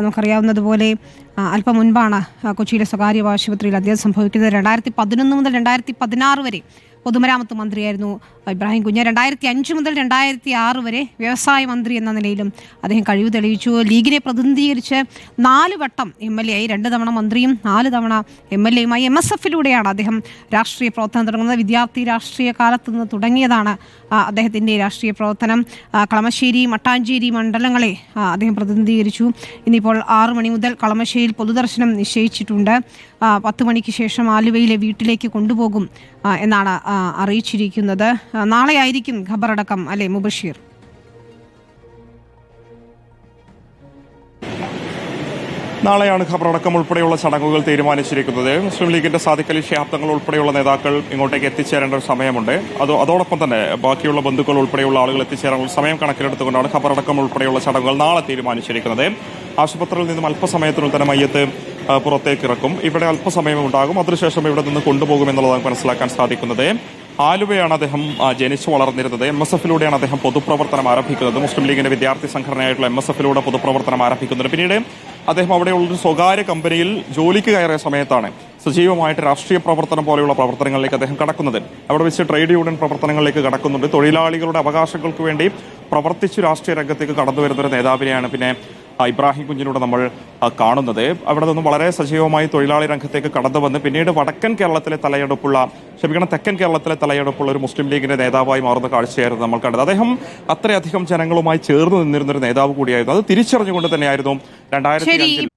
നമുക്കറിയാവുന്നതുപോലെ അല്പം മുൻപാണ് കൊച്ചിയിലെ സ്വകാര്യ ആശുപത്രിയിൽ അദ്ദേഹം സംഭവിക്കുന്നത്. രണ്ടായിരത്തി പതിനൊന്ന് മുതൽ രണ്ടായിരത്തി പതിനാറ് വരെ പൊതുമരാമത്ത് മന്ത്രിയായിരുന്നു ഇബ്രാഹിം കുഞ്ഞ്. രണ്ടായിരത്തി അഞ്ച് മുതൽ രണ്ടായിരത്തി ആറ് വരെ വ്യവസായ മന്ത്രി എന്ന നിലയിലും അദ്ദേഹം കഴിവ് തെളിയിച്ചു. ലീഗിനെ പ്രതിനിധീകരിച്ച് നാല് വട്ടം എം എൽ എ ആയി രണ്ട് തവണ മന്ത്രിയും നാല് തവണ എം എൽ എയുമായി എം എസ് എഫിലൂടെയാണ് അദ്ദേഹം രാഷ്ട്രീയ പ്രവർത്തനം തുടങ്ങുന്നത്. വിദ്യാർത്ഥി രാഷ്ട്രീയ കാലത്ത് നിന്ന് തുടങ്ങിയതാണ് അദ്ദേഹത്തിന്റെ രാഷ്ട്രീയ പ്രവർത്തനം. കളമശ്ശേരി മട്ടാഞ്ചേരി മണ്ഡലങ്ങളെ അദ്ദേഹം പ്രതിനിധീകരിച്ചു. ഇന്നിപ്പോൾ ആറു മണി മുതൽ കളമശ്ശേരിയിൽ പൊതുദർശനം നിശ്ചയിച്ചിട്ടുണ്ട്. പത്ത് മണിക്ക് ശേഷം ആലുവയിലെ വീട്ടിലേക്ക് കൊണ്ടുപോകും എന്നാണ് അറിയിച്ചിരിക്കുന്നത്. നാളെ ആയിരിക്കും ഖബറടക്കം അല്ലെ മുബഷീർ? നാളെയാണ് ഖബറടക്കം ഉൾപ്പെടെയുള്ള ചടങ്ങുകൾ തീരുമാനിച്ചിരിക്കുന്നത്. മുസ്ലിം ലീഗിന്റെ സാദിഖ് അലി ശിഹാബ്ദങ്ങൾ ഉൾപ്പെടെയുള്ള നേതാക്കൾ ഇങ്ങോട്ടേക്ക് എത്തിച്ചേരേണ്ട ഒരു സമയമുണ്ട് അത് അതോടൊപ്പം തന്നെ ബാക്കിയുള്ള ബന്ധുക്കൾ ഉൾപ്പെടെയുള്ള ആളുകൾ എത്തിച്ചേരാനുള്ള സമയം കണക്കിലെടുത്തുകൊണ്ടാണ് ഖബറടക്കം ഉൾപ്പെടെയുള്ള ചടങ്ങുകൾ നാളെ തീരുമാനിച്ചിരിക്കുന്നത്. ആശുപത്രിയിൽ നിന്നും അല്പസമയത്തിനുള്ളിൽ തന്നെ മയ്യത്ത് പുറത്തേക്ക് ഇറക്കും. ഇവിടെ അല്പസമയം ഉണ്ടാകും. അതിനുശേഷം ഇവിടെ നിന്ന് കൊണ്ടുപോകും എന്നുള്ളതാണ് മനസ്സിലാക്കാൻ സാധിക്കുന്നത്. ആലുവയാണ് അദ്ദേഹം ജനിച്ചു വളർന്നിരുന്നത്. എം എസ് എഫിലൂടെയാണ് അദ്ദേഹം പൊതുപ്രവർത്തനം ആരംഭിക്കുന്നത്. മുസ്ലിം ലീഗിന്റെ വിദ്യാർത്ഥി സംഘടനയായിട്ടുള്ള എം എസ് എഫിലൂടെ പൊതുപ്രവർത്തനം ആരംഭിക്കുന്നത്. പിന്നീട് അദ്ദേഹം അവിടെയുള്ള ഒരു സ്വകാര്യ കമ്പനിയിൽ ജോലിക്ക് കയറിയ സമയത്താണ് സജീവമായിട്ട് രാഷ്ട്രീയ പ്രവർത്തനം പോലെയുള്ള പ്രവർത്തനങ്ങളിലേക്ക് അദ്ദേഹം കടക്കുന്നത്. അവിടെ വെച്ച് ട്രേഡ് യൂണിയൻ പ്രവർത്തനങ്ങളിലേക്ക് കടക്കുന്നുണ്ട്. തൊഴിലാളികളുടെ അവകാശങ്ങൾക്ക് വേണ്ടി പ്രവർത്തിച്ചു രാഷ്ട്രീയ രംഗത്തേക്ക് കടന്നു വരുന്ന ഒരു നേതാവിനെയാണ് പിന്നെ ഇബ്രാഹിം കുഞ്ഞിലൂടെ നമ്മൾ കാണുന്നത്. അവിടെ നിന്നും വളരെ സജീവമായി തൊഴിലാളി രംഗത്തേക്ക് കടന്നു വന്ന് പിന്നീട് വടക്കൻ കേരളത്തിലെ തലയെടുപ്പുള്ള ക്ഷമിക്കണം തെക്കൻ കേരളത്തിലെ തലയെടുപ്പുള്ള ഒരു മുസ്ലിം ലീഗിന്റെ നേതാവായി മാറുന്ന കാഴ്ചയായിരുന്നു നമ്മൾ കണ്ടത്. അദ്ദേഹം അത്രയധികം ജനങ്ങളുമായി ചേർന്ന് നിന്നിരുന്ന ഒരു നേതാവ് കൂടിയായിരുന്നു. അത് തിരിച്ചറിഞ്ഞുകൊണ്ട് തന്നെയായിരുന്നു രണ്ടായിരത്തി